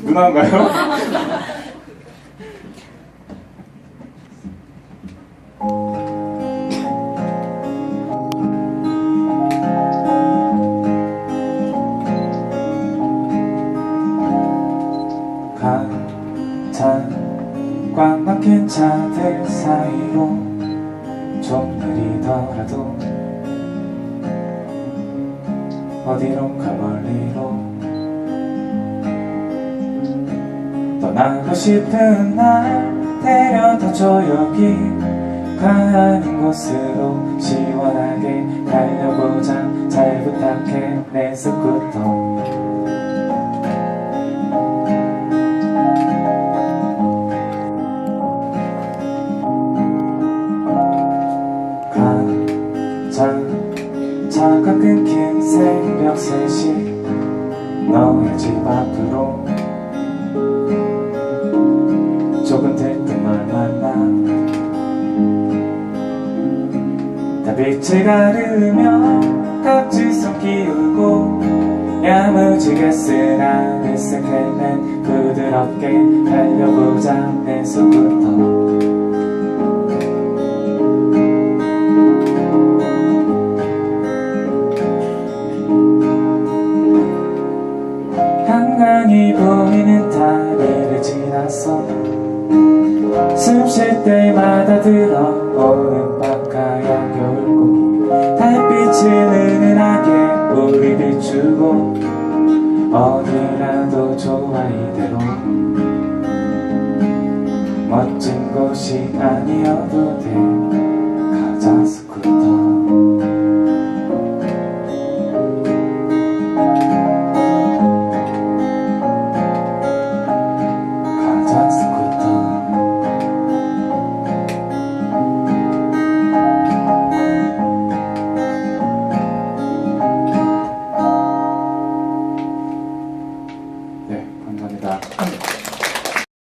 누나인가요? 꽉 막힌 차들 사이로 좀 느리더라도 어디론가 멀리로 떠나고 싶은 날 데려다줘 여기. 가는 곳으로 시원하게 달려보자. 잘 부탁해 내 스쿠터. 가자. 차가 끊긴 새벽 3시. 너의 집 앞으로 빛을 가르며 각지손 끼우고 야무지게 쓴 하늘색 헬멧 부드럽게 달려보자 내 속부터 한강이 보이는 다리를 지나서 숨 쉴 때마다 들어오는 빛을 은은하게 우리 비추고 어디라도 좋아 이대로. 멋진 곳이 아니어도 돼